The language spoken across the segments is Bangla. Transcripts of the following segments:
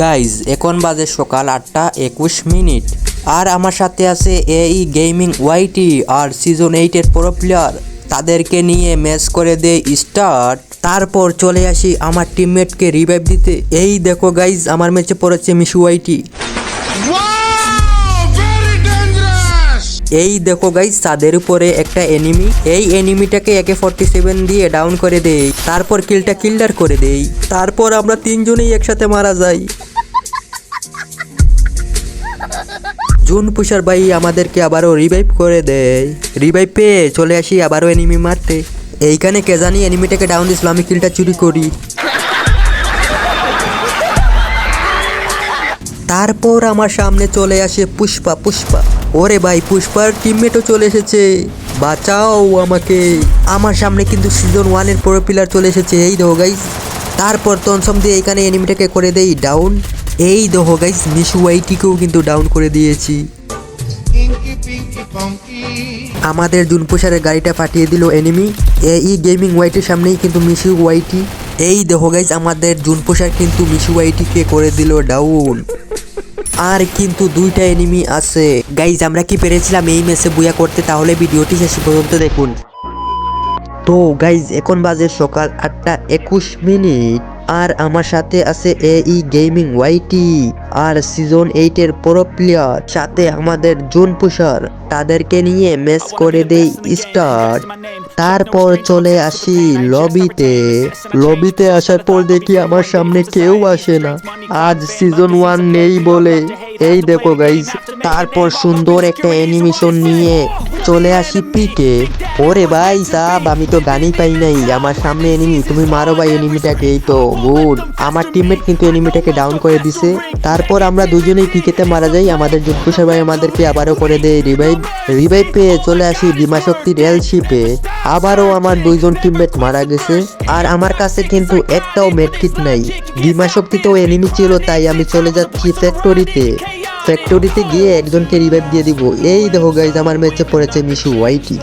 গাইজ এখন বাজে সকাল আটটা একুশ মিনিট। আর আমার সাথে আছে এই গেমিং ওয়াইটি আর সিজন এইটের প্রো প্লেয়ার তাদেরকে নিয়ে ম্যাচ করে দেয় স্টার্ট তারপর চলে আসি আমার টিমমেটকে রিভাইভ দিতে। এই দেখো গাইজ আমার ম্যাচে পড়েছে মিশু ওয়াইটি! এই দেখো গাইজ তাদের উপরে একটা এনিমি এই এনিমিটাকে একে ফর্টি সেভেন দিয়ে ডাউন করে দেই। তারপর কিলটা কিল্ডার করে দেই। তারপর আমরা তিনজনেই একসাথে মারা যাই। জুন পুষার ভাই আমাদেরকে আবারও রিভাইভ করে দেয়। রিভাইভ পেয়ে চলে আসি আবারও এনিমি মারতে। এইখানে কে জানি এনিমিটাকে ডাউন দিছিল আমি কিলটা চুরি করি। তারপর আমার সামনে চলে আসে পুষ্পা পুষ্পা। ওরে ভাই, পুষ্পার টিমমেটও চলে এসেছে। বাঁচাও আমাকে। আমার সামনে কিন্তু সিজন ওয়ানের প্রো প্লেয়ার চলে এসেছে। এই দেখো গাইস তারপর তনসম দিয়ে এখানে এনিমিটাকে করে দেই ডাউন এই দেখো গাইস মিশু ওয়াইটিকেও কিন্তু ডাউন করে দিয়েছি. আমাদের জুনপুষারের গাড়িটা পাঠিয়ে দিল এনিমি এই গেমিং ওয়াইটির সামনেই কিন্তু মিশু ওয়াইটি এই দেখো গাইস আমাদের জুনপুষার কিন্তু মিশু ওয়াইটিকে করে দিল ডাউন আর কিন্তু দুইটা এনিমি আছে। গাইজ আমরা কি পেরেছিলাম এই ম্যাচে বুয়া করতে? তাহলে ভিডিওটি শেষ পর্যন্ত দেখুন। তো গাইজ এখন বাজে সকাল আটটা একুশ মিনিট। আর আমার সাথে আছে এই গেমিং ওয়াইটি আর সিজন এইটের প্রো প্লেয়ার সাথে আমাদের জুন পুষার তাদেরকে নিয়ে ম্যাচ করে দেই স্টার্ট তারপর চলে আসি লবিতে লবিতে আসার পর দেখি আমার সামনে কেউ আসে না। আজ সিজন ওয়ান নেই বলে। এই দেখো গাইজ তারপর সুন্দর একটা অ্যানিমেশন নিয়ে চলে আসি পিকে। ওরে ভাই সাব, আমি তো গানই পাই নাই। আমার সামনে এনিমি তুমি মারো ভাই এনিমিটাকে এই তো, গুড। আমার টিমমেট কিন্তু এনিমিটাকে ডাউন করে দিছে। তারপর আমরা দুজনেই পিকেতে মারা যাই। আমাদের যুদ্ধ ভাই আমাদেরকে আবারও করে দেয় রিভাইভ রিভাইভ পেয়ে চলে আসি বিমা শক্তির এল শিপে আবারও আমার দুইজন টিমমেট মারা গেছে। আর আমার কাছে কিন্তু একটাও মেডকিট নাই। বিমা শক্তিতেও এনিমি ছিল, তাই আমি চলে যাচ্ছি ফ্যাক্টরিতে ফ্যাক্টরিতে গিয়ে একজনকে রিভাইভ দিয়ে দিব। এই দেখো গাইজ আমার ম্যাচে পড়েছে মিশু ওয়াইটি!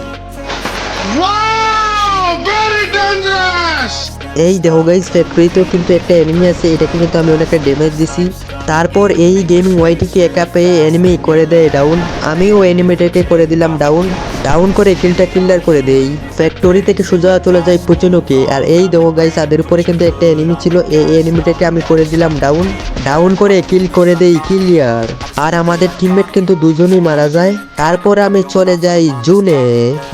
এই দেখো গাইজ ফ্যাক্টরিতেও কিন্তু একটা এনিমি আছে এটা কিন্তু আমি অনেকটা ড্যামেজ দিছি। তারপর এই গেমিং ওয়াইটিকে একা পেয়ে এনিমি করে দেয় ডাউন আমিও এনিমিটাকে করে দিলাম ডাউন ডাউন করে কিলটা কিল্লার করে দেই। ফ্যাক্টরি থেকে সোজা চলে যায় পুচনুকে। আর এই দেখো গাইজ তাদের উপরে কিন্তু একটা এনিমি ছিল। এই এনিমিটাকে আমি করে দিলাম ডাউন ডাউন করে কিল করে দেই কিলিয়ার আর আমাদের টিমমেট কিন্তু দুজনই মারা যায়। তারপর আমি চলে যাই জুনে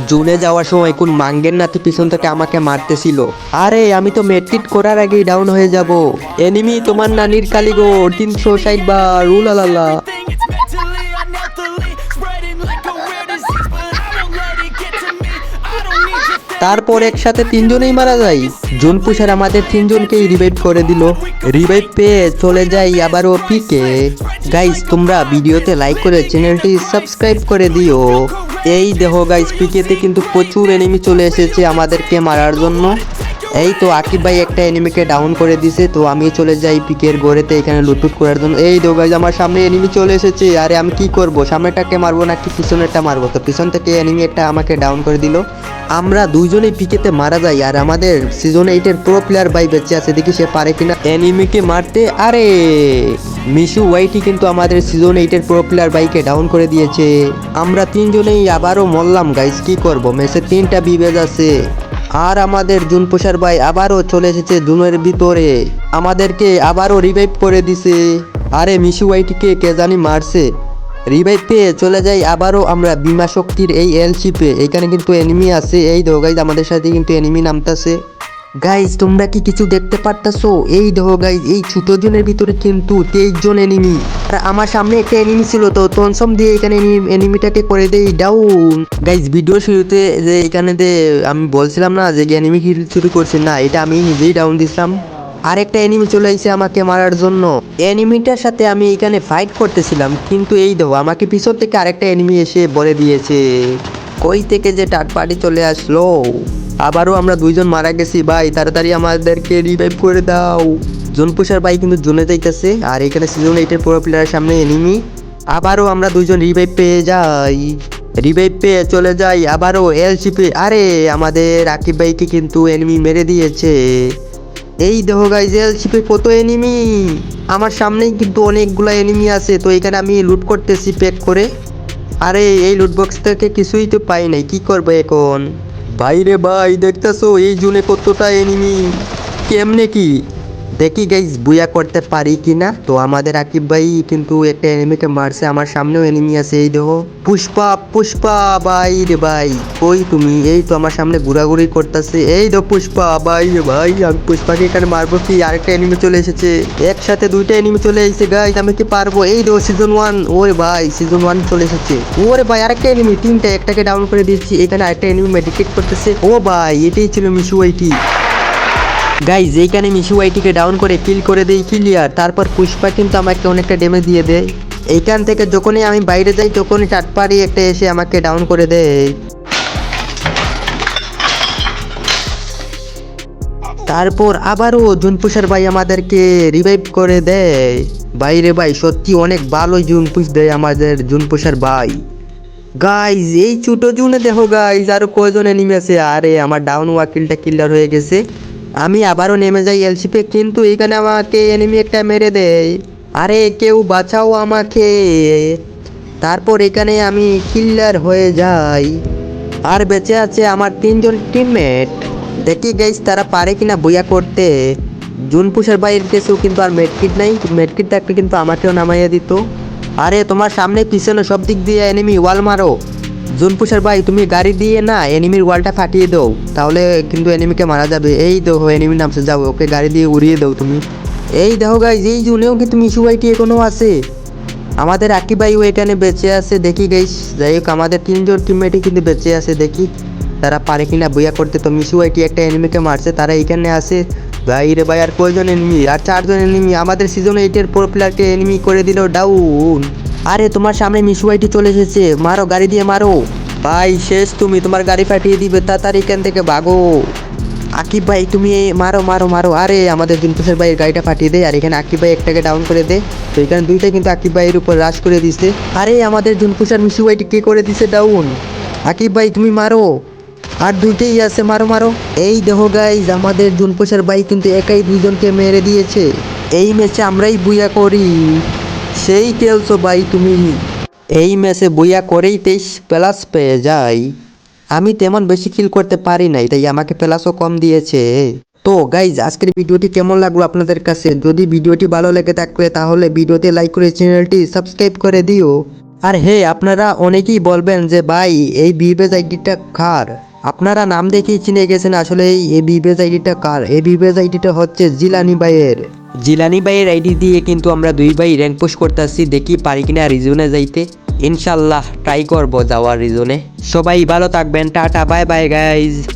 জুনে যাওয়ার সময় কোন মাঙ্গের নাতি পিছন থেকে আমাকে মারতেছিল। আরে, আমি তো মেট্রিট করার আগেই ডাউন হয়ে যাব। এনিমি তোমার নানির কালিগো, তিনশো ষাট বা রুলালালা তারপর একসাথে তিনজনেই মারা যাই জুন পুষার আমাদের তিনজনকেই রিভাইভ করে দিল। রিভাইভ পেয়ে চলে যাই আবার আবারও পিকে। গাইস তোমরা ভিডিওতে লাইক করে চ্যানেলটি সাবস্ক্রাইব করে দিও। এই দেহ গাইস পিকেতে কিন্তু প্রচুর এনিমি চলে এসেছে আমাদেরকে মারার জন্য। এই তো আকিব ভাই একটা এনিমিকে ডাউন করে দিছে, তো আমি চলে যাই পিকের গোড়েতে এখানে লুটুট করার জন্য। এই দেখো গাইস আমার সামনে এনিমি চলে এসেছে, আরে আমি কি করব? সামনেটাকে মারবো নাকি পিছনেরটা মারবো? তো পিছন থেকে এনিমি একটা আমাকে ডাউন করে দিল। আমরা দুইজনেই পিকেতে মারা যাই, আর আমাদের সিজন এইটের প্রো প্লেয়ার ভাই বেঁচে আছে, দেখি সে পারে কিনা। এনিমিকে মারতে, আরে! মিশু ওয়াইটি কিন্তু আমাদের সিজন এইটের প্রো প্লেয়ার বাইকে ডাউন করে দিয়েছে। আমরা তিনজনেই আবারও মরলাম গাইস কি করব? মেসে তিনটা বিবেজ আছে। আর আমাদের জুন পোষার ভাই আবারও চলে এসেছে জুনের ভিতরে। আমাদেরকে আবারও রিভাইভ করে দিছে। আরে মিশু ওয়াইটিকে কে জানি মারছে। রিভাইভ পেয়ে চলে যাই আবারও আমরা বিমা শক্তির এই এলশিপে এখানে কিন্তু এনিমি আছে। এই দোগাই আমাদের সাথে কিন্তু এনিমি নামতাছে। গাইজ তোমরা কি কিছু দেখতে পারতাছো? এই দেখো গাইজ এই ছোট জনের ভিতরে কিন্তু তেইশ জন এনিমি আর আমার সামনে একটা এনিমি ছিল তো তনসম দিয়ে এখানে এনিমিটাকে করে দেই ডাউন গাইজ ভিডিও শুরুতে যে এখানে যে আমি বলছিলাম না যে এনিমি শুরু করছে, না, এটা আমি নিজেই ডাউন দিছিলাম। আরেকটা এনিমি চলে এসেছে আমাকে মারার জন্য। এনিমিটার সাথে আমি এখানে ফাইট করতেছিলাম, কিন্তু এই দেখো, আমাকে পিছন থেকে আরেকটা এনিমি এসে বলে দিয়েছে। কই থেকে যে টাট পার্টি চলে আসলো? আবারও আমরা দুইজন মারা গেছি, ভাই। তাড়াতাড়ি আমাদেরকে রিভাইভ করে দাও। জোনপুষার ভাই কিন্তু জোনে যাইতেছে, আর এখানে সিজন এইটের পুরো প্লেয়ারের সামনে এনিমি আবারও আমরা দুইজন রিভাইভ পেয়ে যাই। রিভাইভ পেয়ে চলে যাই, আবারও এলসিপি আরে, আমাদের আকিব ভাইকে কিন্তু এনিমি মেরে দিয়েছে। এই দেখো গাইজ এলসিপি কত এনিমি আমার সামনেই কিন্তু অনেকগুলো এনিমি আছে, তো এখানে আমি লুট করতেছি পেক করে। আরে, এই লুট বক্স থেকে কিছুই তো পাই নাই, কি করব এখন? ভাই রে ভাই দেখতেছো এই জুনে কতটা এনিমি কেমনে কি? দেখি গাইজ বুয়া করতে পারি কি না তো আমাদের আকিব ভাই কিন্তু একটা এনিমিকে মারছে, আমার সামনেও এনিমি আছে, এই দেখো। পুষ্পা পুষ্পা ভাই রে ভাই, কই তুমি? এই তো আমার সামনে ঘোরাঘুরি করতেছে। এই দেখো পুষ্পা ভাই রে ভাই, আমি পুষ্পাকে এখানে মারবো কি? আরেকটা এনিমি চলে এসেছে। একসাথে দুইটা এনিমি চলে এসেছে গাইজ আমি কি পারব? এই দেখো সিজন ওয়ান ওরে ভাই সিজন ওয়ান চলে এসেছে। ওরে ভাই, আরেকটা এনিমি তিনটা, একটাকে ডাউন করে দিয়েছি। এখানে আরেকটা এনিমি মেডিকেট করতেছে। ও ভাই, এটাই ছিল মিশু ওইটি গাইজ এইখানে মিশু আইটিকে ডাউন করে কিল করে দেই ক্লিয়ার তারপর পুষ্পা কিন্তু আমাকে অনেকটা ড্যামেজ দিয়ে দেয়। এইখান থেকে যখনই আমি বাইরে যাই, তখনই টাটপারি একটা এসে আমাকে ডাউন করে দেয়। তারপর আবারও জুনপুষার ভাই আমাদেরকে রিভাইভ করে দেয়। বাইরে ভাই, সত্যি অনেক ভালো জুনপুষ দেয় আমাদের জুনপুষার ভাই। গাইজ এই ছোট জুনে দেখো গাইজ আরও কয়জন এনিমি আছে? আরে, আমার ডাউন ওয়াকিলটা কিল্লার হয়ে গেছে। আমি আবারও নেমে যাই এলসিপে, কিন্তু এখানে আমাকে এনিমি একটা মেরে দেয়। আরে কেউ বাঁচাও আমাকে। তারপর এখানে আমি কিল্লার হয়ে যাই। আর বেঁচে আছে আমার তিনজন টিমমেট দেখি গাইজ তারা পারে কিনা বইয়া করতে। জুন জুনপুষের বাইরের কাছেও কিন্তু আর মেডকিট নাই। মেডকিট থাকলে কিন্তু আমাকেও নামাইয়া দিত। আরে তোমার সামনে পিছনে সব দিক দিয়ে এনিমি ওয়াল মারো। জুনপুষের ভাই, তুমি গাড়ি দিয়ে না এনিমির ওয়ালটা ফাটিয়ে দাও। তাহলে কিন্তু এনিমিকে মারা যাবে। এই দেখো এনিমি নামছে যাও, ওকে গাড়ি দিয়ে উড়িয়ে দাও তুমি। এই দেখো গাইজ এই জুনেও কিন্তু মিশু ভাইটি এখনও আছে। আমাদের আকি ভাইও এখানে বেঁচে আছে, দেখি গাইস যাই হোক, আমাদের তিনজন টিমমেটই কিন্তু বেঁচে আছে, দেখি। তারা পারে কিনা বইয়া করতে। তো মিশু ভাইটি একটা এনিমিকে মারছে, তারা এখানে আছে। ভাই রে ভাই, আর কয়জন এনিমি আর চারজন এনিমি আমাদের সিজন এইটের প্রো প্লেয়ারকে এনিমি করে দিল ডাউন আরে, তোমার সামনে মিশু ভাইটি চলে এসেছে। মারো, গাড়ি দিয়ে মারো। ভাই, শেষ তুমি। তোমার গাড়ি ফাটিয়ে দিবে। তাড়াতাড়ি এখান থেকে ভাগো। আকিব ভাই, তুমি মারো মারো মারো। আরে, আমাদের জুনপুষের ভাইয়ের গাড়িটা ফাটিয়ে দেয় আর এখানে আকিব ভাই একটাকে ডাউন করে দেয় তো এখানে দুইটা কিন্তু আকিব ভাইয়ের উপর রাশ করে দিছে। আরে, আমাদের জুনপুষার মিশু ভাইটি কে করে দিছে ডাউন আকিব ভাই, তুমি মারো। আর দুইটাই আছে। মারো মারো। এই দেহ গাইজ আমাদের জুনপুষার ভাই কিন্তু একাই দুইজনকে মেরে দিয়েছে। এই ম্যাচে আমরাই বুয়া করি। সেই খেলছো ভাই তুমি। এই ম্যাচে বুয়া করেই তেইশ প্লাস পেয়ে যাই। আমি তেমন বেশি কিল করতে পারি নাই, তাই আমাকে প্লাসও কম দিয়েছে। তো গাইজ আজকের ভিডিওটি কেমন লাগল আপনাদের কাছে? যদি ভিডিওটি ভালো লেগে থাকলে তাহলে ভিডিওতে লাইক করে চ্যানেলটি সাবস্ক্রাইব করে দিও। আর হে, আপনারা অনেকেই বলবেন যে ভাই, এই বিবেজ আইডিটা কার? আপনারা নাম দেখেই চিনে গেছেন আসলে এই এই বিবেজ আইডিটা কার? এই বিবেজ আইডিটা হচ্ছে জিলানি ভাইয়ের। জিলানি ভাইয়ের আইডি দিয়ে কিন্তু আমরা দুই ভাই র্যাঙ্ক পোস্ট করতেছি, দেখি পারি কিনা রিজনে যাইতে। ইনশাল্লাহ ট্রাই করব যাওয়ার রিজনে। সবাই ভালো থাকবেন, টাটা বাই বাই গাইজ